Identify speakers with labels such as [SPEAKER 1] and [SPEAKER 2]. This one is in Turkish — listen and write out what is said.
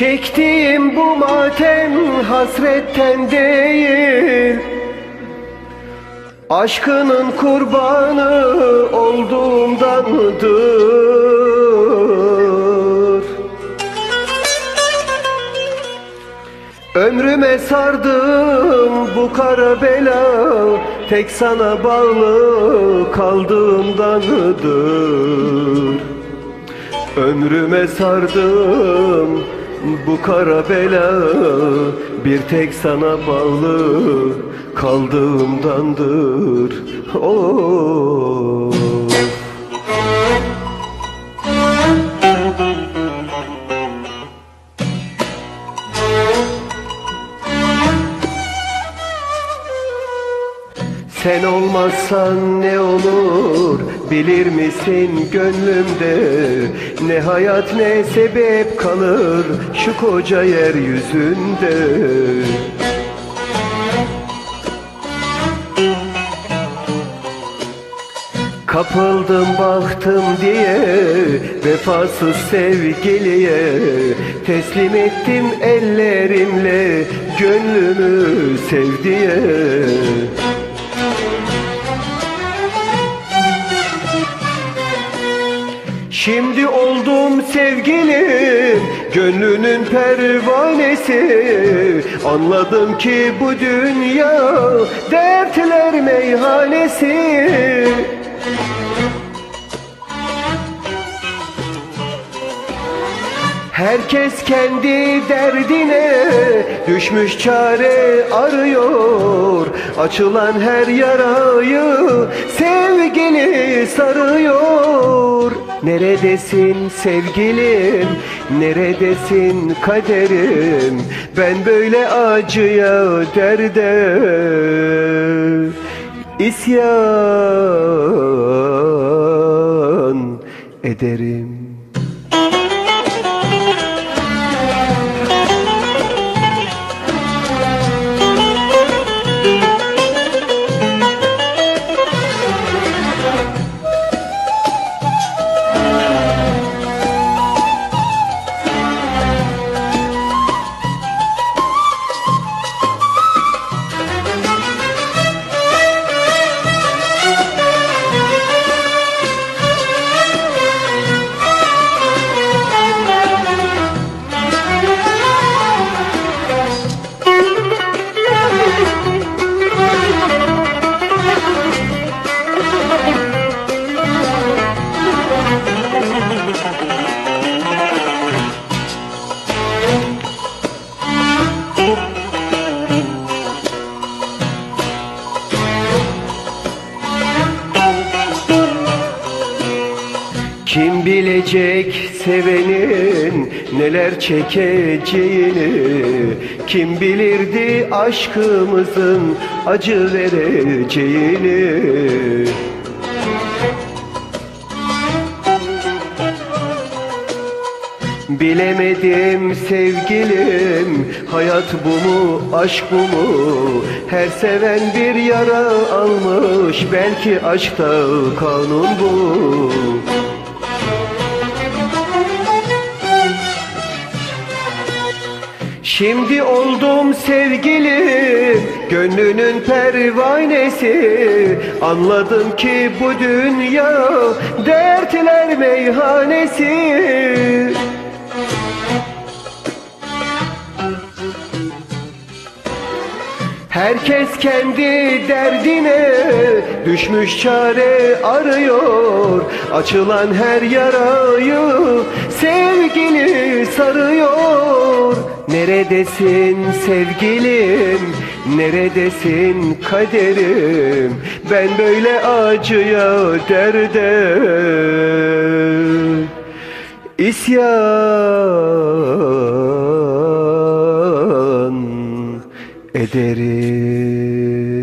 [SPEAKER 1] Çektiğim bu matem hasretten değil. Aşkının kurbanı olduğumdandır Ömrüme sardım bu kara bela Tek sana bağlı kaldığımdandır Ömrüme sardım bu kara bela Bir tek sana bağlı kaldığımdandır Oh. Sen olmazsan ne olur? Bilir misin gönlümde? Ne hayat ne sebep kalır şu koca yeryüzünde? Kapıldım baktım diye Vefasız sevgiliye. Teslim ettim ellerimle Gönlümü sevdiye Şimdi oldum sevgilim Gönlünün pervanesi. Anladım ki bu dünya Dertler meyhanesi. Herkes kendi derdine düşmüş çare arıyor. Açılan her yarayı sevgili sarıyor Neredesin sevgilim, neredesin kaderim? Ben böyle acıya derde isyan ederim Kim bilecek sevenin neler çekeceğini? Kim bilirdi aşkımızın acı vereceğini? Bilemedim sevgilim Hayat bu mu aşk bu mu? Her seven bir yara almış Belki aşkta kanun bu Şimdi oldum sevgilim Gönlünün pervanesi. Anladım ki bu dünya Dertler meyhanesi. Herkes kendi derdine düşmüş çare arıyor Açılan her yarayı sevgili sarıyor. Neredesin sevgilim, neredesin kaderim? Ben böyle acıya derde isyan ederim